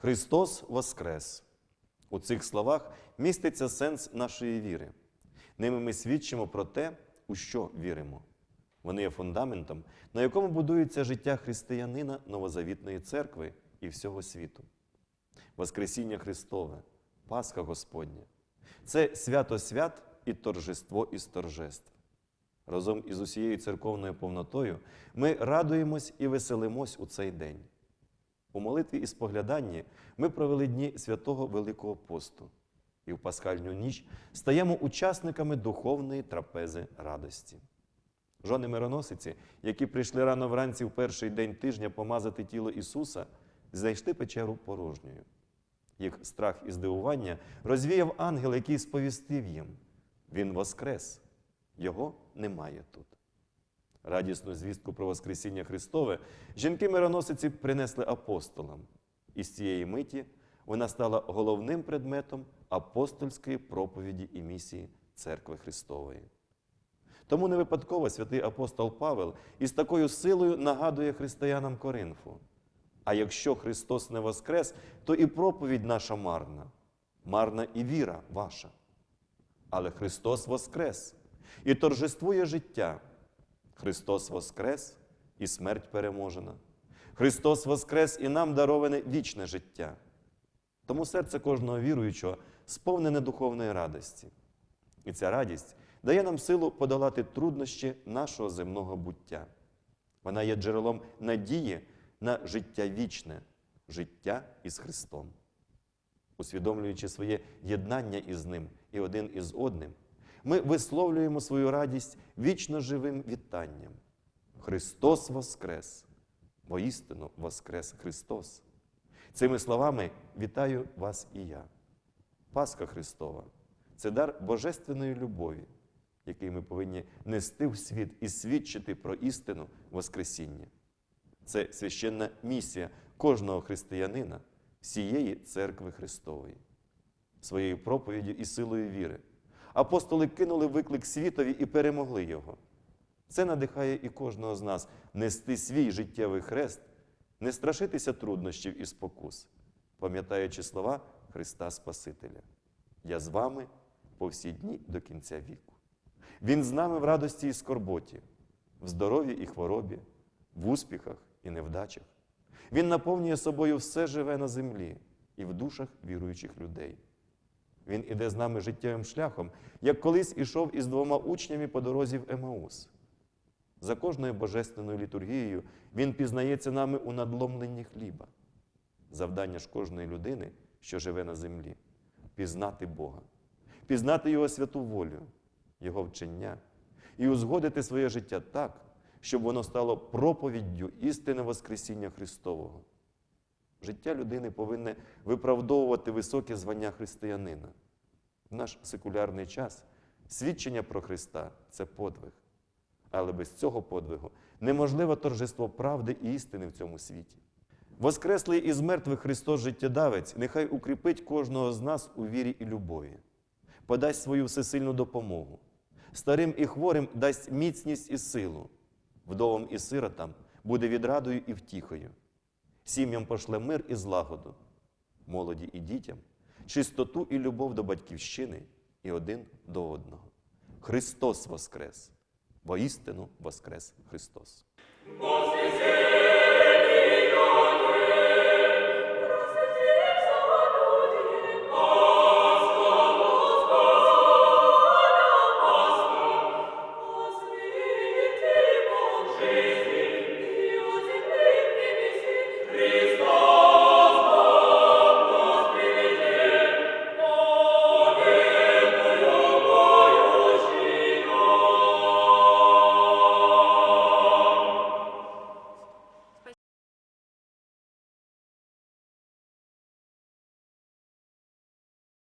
Христос Воскрес! У цих словах міститься сенс нашої віри. Ними ми свідчимо про те, у що віримо. Вони є фундаментом, на якому будується життя християнина Новозавітної церкви і всього світу. Воскресіння Христове, Пасха Господня це свято свят і торжество із торжеств. Разом із усією церковною повнотою ми радуємось і веселимось у цей день. У молитві і спогляданні ми провели дні святого Великого посту і в пасхальну ніч стаємо учасниками духовної трапези радості. Жони мироносиці, які прийшли рано вранці в перший день тижня помазати тіло Ісуса, знайшли печеру порожньою. Їх страх і здивування розвіяв ангел, який сповістив їм: Він воскрес, його немає тут. Радісну звістку про Воскресіння Христове жінки-мироносиці принесли апостолам, і з цієї миті вона стала головним предметом апостольської проповіді і місії Церкви Христової. Тому не випадково святий апостол Павел із такою силою нагадує християнам Коринфу. А якщо Христос не воскрес, то і проповідь наша марна, марна і віра ваша. Але Христос воскрес і торжествує життя. Христос воскрес і смерть переможена. Христос воскрес і нам дароване вічне життя. Тому серце кожного віруючого сповнене духовної радості. І ця радість дає нам силу подолати труднощі нашого земного буття. Вона є джерелом надії на життя вічне, життя із Христом. Усвідомлюючи своє єднання із Ним і один із одним, ми висловлюємо свою радість вічно живим вітанням. Христос Воскрес! Воістину Воскрес Христос! Цими словами вітаю вас і я. Пасха Христова це дар божественної любові, який ми повинні нести в світ і свідчити про істину Воскресіння. Це священна місія кожного християнина, всієї церкви Христової. Своєю проповіддю і силою віри. Апостоли кинули виклик світові і перемогли його. Це надихає і кожного з нас нести свій життєвий хрест, не страшитися труднощів і спокус, пам'ятаючи слова Христа Спасителя. Я з вами по всі дні до кінця віку. Він з нами в радості і скорботі, в здоров'ї і хворобі, в успіхах і невдачах. Він наповнює собою все живе на землі і в душах віруючих людей. Він іде з нами життєвим шляхом, як колись ішов із двома учнями по дорозі в Емаус. За кожною божественною літургією Він пізнається нами у надломленні хліба. Завдання ж кожної людини, що живе на землі, пізнати Бога, пізнати Його святу волю, Його вчення і узгодити своє життя так, щоб воно стало проповіддю істини Воскресіння Христового. Життя людини повинне виправдовувати високе звання християнина. В наш секулярний час свідчення про Христа це подвиг. Але без цього подвигу неможливе торжество правди і істини в цьому світі. Воскреслий із мертвих Христос життєдавець, нехай укріпить кожного з нас у вірі і любові, подасть свою всесильну допомогу, старим і хворим дасть міцність і силу, вдовам і сиротам буде відрадою і втіхою, сім'ям пошле мир і злагоду, молоді і дітям, чистоту і любов до батьківщини і один до одного. Христос Воскрес! Воістину Воскрес Христос!